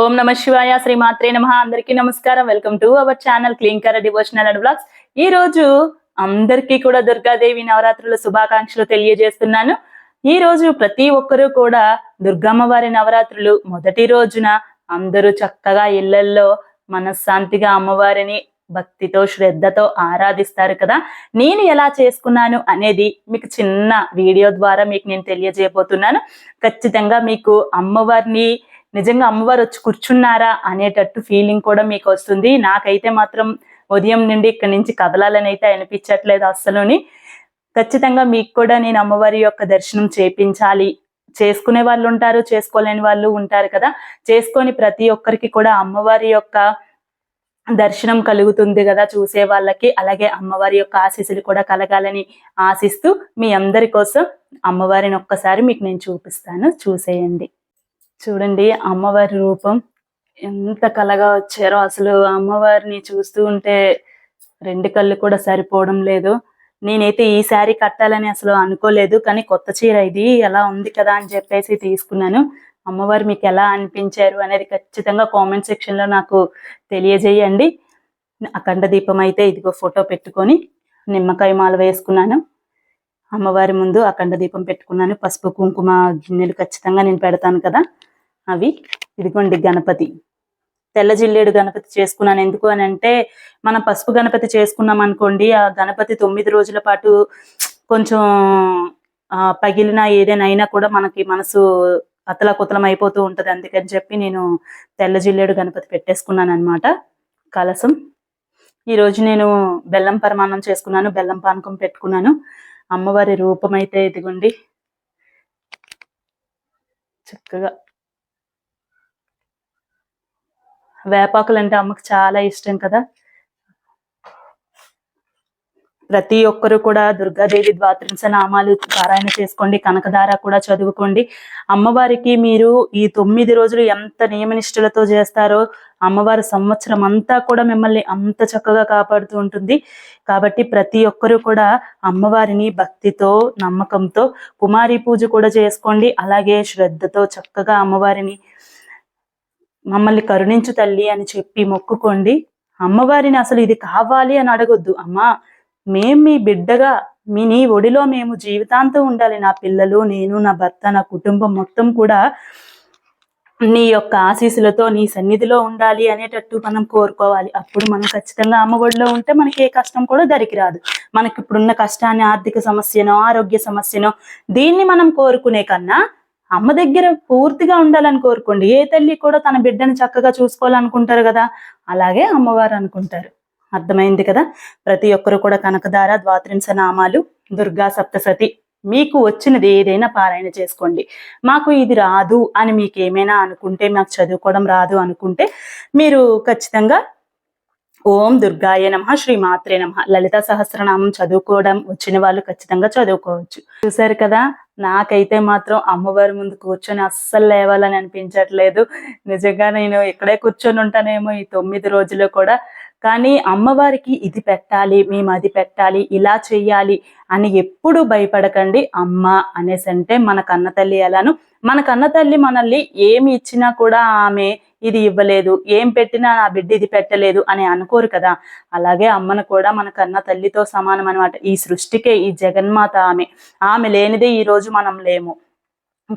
ఓం నమ శివాయ శ్రీమాత్రే నమ. అందరికీ నమస్కారం. Welcome to our channel clean devotional and blogs ఈ రోజు అందరికీ కూడా దుర్గాదేవి నవరాత్రుల శుభాకాంక్షలు తెలియజేస్తున్నాను. ఈ రోజు ప్రతి ఒక్కరూ కూడా దుర్గమ్మ వారి నవరాత్రులు మొదటి రోజున అందరూ చక్కగా ఇళ్ళల్లో మనశ్శాంతిగా అమ్మవారిని భక్తితో శ్రద్ధతో ఆరాధిస్తారు కదా. నేను ఎలా చేసుకున్నాను అనేది మీకు చిన్న వీడియో ద్వారా మీకు నేను తెలియజేయబోతున్నాను. ఖచ్చితంగా మీకు అమ్మవారిని నిజంగా అమ్మవారు వచ్చి కూర్చున్నారా అనేటట్టు ఫీలింగ్ కూడా మీకు వస్తుంది. నాకైతే మాత్రం ఉదయం నుండి ఇక్కడి నుంచి కదలాలని అయితే అనిపించట్లేదు అస్సలుని. ఖచ్చితంగా మీకు కూడా నేను అమ్మవారి యొక్క దర్శనం చేపించాలి. చేసుకునే వాళ్ళు ఉంటారు చేసుకోలేని వాళ్ళు ఉంటారు కదా. చేసుకొని ప్రతి ఒక్కరికి కూడా అమ్మవారి యొక్క దర్శనం కలుగుతుంది కదా చూసే వాళ్ళకి. అలాగే అమ్మవారి యొక్క ఆశీస్సులు కూడా కలగాలని ఆశిస్తూ మీ అందరి కోసం అమ్మవారిని ఒక్కసారి మీకు నేను చూపిస్తాను. చూసేయండి. చూడండి అమ్మవారి రూపం ఎంత కలగా వచ్చారో. అసలు అమ్మవారిని చూస్తూ ఉంటే రెండు కళ్ళు కూడా సరిపోవడం లేదు. నేనైతే ఈ శారీ కట్టాలని అసలు అనుకోలేదు కానీ కొత్త చీర ఇది ఎలా ఉంది కదా అని చెప్పేసి తీసుకున్నాను. అమ్మవారు మీకు ఎలా అనిపించారు అనేది ఖచ్చితంగా కామెంట్ సెక్షన్లో నాకు తెలియజేయండి. అఖండ దీపం అయితే ఇదిగో ఫోటో పెట్టుకొని నిమ్మకాయ మాల వేసుకున్నాను. అమ్మవారి ముందు అఖండ దీపం పెట్టుకున్నాను. పసుపు కుంకుమ గిన్నెలు ఖచ్చితంగా నేను పెడతాను కదా. అవి. ఇదిగోండి గణపతి. తెల్ల జిల్లేడు గణపతి చేసుకున్నాను. ఎందుకు అని అంటే మనం పసుపు గణపతి చేసుకున్నాం అనుకోండి ఆ గణపతి తొమ్మిది రోజుల పాటు కొంచెం పగిలిన ఏదైనా అయినా కూడా మనకి మనసు అతలకుతలం అయిపోతూ ఉంటుంది. అందుకని చెప్పి నేను తెల్ల జిల్లేడు గణపతి పెట్టేసుకున్నాను అనమాట కలసం. ఈ రోజు నేను బెల్లం పరమాణం చేసుకున్నాను. బెల్లం పానకం పెట్టుకున్నాను. అమ్మవారి రూపం అయితే ఇదిగోండి. చక్కగా వేపాకులు అంటే అమ్మకి చాలా ఇష్టం కదా. ప్రతి ఒక్కరు కూడా దుర్గాదేవి ద్వాత్రింశ నామాలు పారాయణ చేసుకోండి కనకదార కూడా చదువుకోండి. అమ్మవారికి మీరు ఈ తొమ్మిది రోజులు ఎంత నియమనిష్టలతో చేస్తారో అమ్మవారి సంవత్సరం అంతా కూడా మిమ్మల్ని అంత చక్కగా కాపాడుతూ ఉంటుంది. కాబట్టి ప్రతి ఒక్కరూ కూడా అమ్మవారిని భక్తితో నమ్మకంతో కుమారి పూజ కూడా చేసుకోండి. అలాగే శ్రద్ధతో చక్కగా అమ్మవారిని మమ్మల్ని కరుణించు తల్లి అని చెప్పి మొక్కుకోండి. అమ్మవారిని అసలు ఇది కావాలి అని అడగొద్దు. అమ్మా మేం మీ బిడ్డగా మీ నీ ఒడిలో మేము జీవితాంతం ఉండాలి. నా పిల్లలు నేను నా భర్త నా కుటుంబం మొత్తం కూడా నీ యొక్క ఆశీస్సులతో నీ సన్నిధిలో ఉండాలి అనేటట్టు మనం కోరుకోవాలి. అప్పుడు మనం ఖచ్చితంగా అమ్మ ఒడిలో ఉంటే మనకి ఏ కష్టం కూడా దరికి రాదు. మనకి ఇప్పుడున్న కష్టాన్ని ఆర్థిక సమస్యనో ఆరోగ్య సమస్యనో దీన్ని మనం కోరుకునే కన్నా అమ్మ దగ్గర పూర్తిగా ఉండాలని కోరుకోండి. ఏ తల్లి కూడా తన బిడ్డని చక్కగా చూసుకోవాలనుకుంటారు కదా? అలాగే అమ్మవారు అనుకుంటారు. అర్థమైంది కదా? ప్రతి ఒక్కరు కూడా కనకదార ద్వాత్రింశ నామాలు దుర్గా సప్తసతి మీకు వచ్చినది ఏదైనా పారాయణ చేసుకోండి. మాకు ఇది రాదు అని మీకు ఏమైనా అనుకుంటే మాకు చదువుకోవడం రాదు అనుకుంటే మీరు ఖచ్చితంగా ఓం దుర్గాయ నమ శ్రీ మాత్రే నమ. లలిత సహస్రనామం చదువుకోవడం వచ్చిన వాళ్ళు ఖచ్చితంగా చదువుకోవచ్చు. చూసారు కదా నాకైతే మాత్రం అమ్మవారి ముందు కూర్చొని అస్సలు లేవాలని అనిపించట్లేదు. నిజంగా నేను ఇక్కడే కూర్చొని ఉంటానేమో ఈ తొమ్మిది రోజులు కూడా. కానీ అమ్మవారికి ఇది పెట్టాలి మేము అది పెట్టాలి ఇలా చెయ్యాలి అని ఎప్పుడు భయపడకండి. అమ్మ అనేసి అంటే మన కన్న తల్లి ఎలాను మన కన్న తల్లి మనల్ని ఏమి ఇచ్చినా కూడా ఆమె ఇది ఇవ్వలేదు ఏం పెట్టినా నా బిడ్డ ఇది పెట్టలేదు అని అనుకోరు కదా. అలాగే అమ్మను కూడా మన కన్న తల్లితో సమానం అనమాట ఈ సృష్టికే ఈ జగన్మాత ఆమె. ఆమె లేనిదే ఈ రోజు మనం లేము.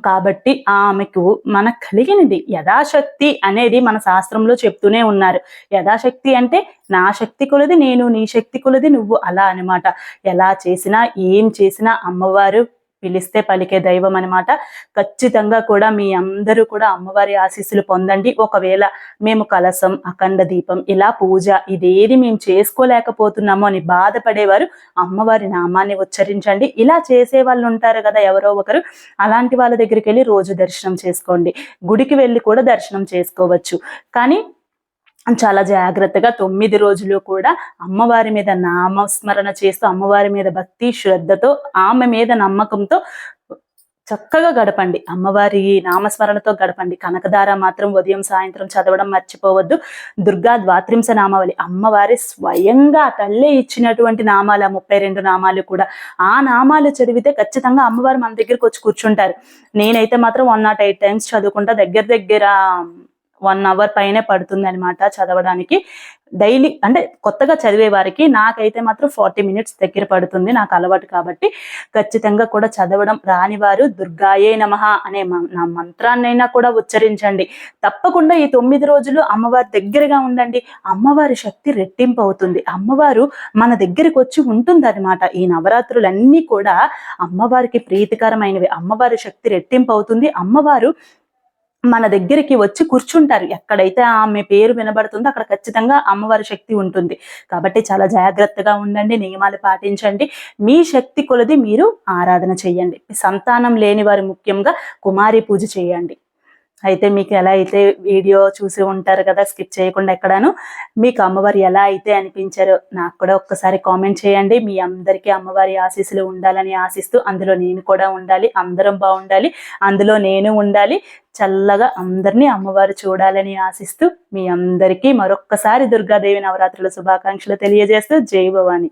కాబట్టి ఆమెకు మనకు కలిగినది యథాశక్తి అనేది మన శాస్త్రంలో చెప్తూనే ఉన్నారు. యథాశక్తి అంటే నా శక్తి కొలది నేను నీ శక్తి కొలది నువ్వు అలా అన్నమాట. ఎలా చేసినా ఏం చేసినా అమ్మవారు పిలిస్తే పలికే దైవం అనమాట ఖచ్చితంగా కూడా మీ అందరూ కూడా అమ్మవారి ఆశీస్సులు పొందండి. ఒకవేళ మేము కలసం అఖండ దీపం ఇలా పూజ ఇదేది మేము చేసుకోలేకపోతున్నామో అని బాధపడేవారు అమ్మవారి నామాన్ని ఉచ్చరించండి. ఇలా చేసే వాళ్ళు ఉంటారు కదా ఎవరో ఒకరు. అలాంటి వాళ్ళ దగ్గరికి వెళ్ళి రోజు దర్శనం చేసుకోండి. గుడికి వెళ్ళి కూడా దర్శనం చేసుకోవచ్చు. కానీ చాలా జాగ్రత్తగా తొమ్మిది రోజులు కూడా అమ్మవారి మీద నామస్మరణ చేస్తూ అమ్మవారి మీద భక్తి శ్రద్ధతో ఆమె మీద నమ్మకంతో చక్కగా గడపండి. అమ్మవారి నామస్మరణతో గడపండి. కనకదార మాత్రం ఉదయం సాయంత్రం చదవడం మర్చిపోవద్దు. దుర్గా ద్వాత్రింశ నామావళి. అమ్మవారి స్వయంగా తల్లే ఇచ్చినటువంటి నామాలు ఆ ముప్పై రెండు నామాలు కూడా. ఆ నామాలు చదివితే ఖచ్చితంగా అమ్మవారు మన దగ్గరికి వచ్చి కూర్చుంటారు. నేనైతే మాత్రం వన్ నాట్ ఎయిట్ టైమ్స్ చదువుకుంటా. దగ్గర దగ్గర వన్ అవర్ పైనే పడుతుంది అనమాట చదవడానికి. డైలీ అంటే కొత్తగా చదివే వారికి నాకైతే మాత్రం ఫార్టీ మినిట్స్ దగ్గర పడుతుంది నాకు అలవాటు కాబట్టి ఖచ్చితంగా కూడా చదవడం రాని వారు దుర్గాయే నమః అనే నా మంత్రాన్నైనా కూడా ఉచ్చరించండి. తప్పకుండా ఈ తొమ్మిది రోజులు అమ్మవారి దగ్గరగా ఉండండి. అమ్మవారి శక్తి రెట్టింపు అవుతుంది. అమ్మవారు మన దగ్గరికి వచ్చి ఉంటుంది అనమాట ఈ నవరాత్రులన్నీ కూడా అమ్మవారికి ప్రీతికరమైనవి. అమ్మవారి శక్తి రెట్టింపు అవుతుంది. అమ్మవారు మన దగ్గరికి వచ్చి కూర్చుంటారు. ఎక్కడైతే ఆమె పేరు వినబడుతుందో అక్కడ ఖచ్చితంగా అమ్మవారి శక్తి ఉంటుంది. కాబట్టి చాలా జాగ్రత్తగా ఉండండి నియమాలు పాటించండి. మీ శక్తి కొలది మీరు ఆరాధన చేయండి. సంతానం లేని వారు ముఖ్యంగా కుమారి పూజ చేయండి. అయితే మీకు ఎలా అయితే వీడియో చూసి ఉంటారు కదా స్కిప్ చేయకుండా ఎక్కడాను మీకు అమ్మవారు ఎలా అయితే అనిపించారో నాకు కూడా ఒక్కసారి కామెంట్ చేయండి. మీ అందరికీ అమ్మవారి ఆశీస్సులు ఉండాలని ఆశిస్తూ అందులో నేను కూడా ఉండాలి అందరం బాగుండాలి అందులో నేను ఉండాలి చల్లగా అందరినీ అమ్మవారు చూడాలని ఆశిస్తూ మీ అందరికీ మరొక్కసారి దుర్గాదేవి నవరాత్రుల శుభాకాంక్షలు తెలియజేస్తూ జై భవాని.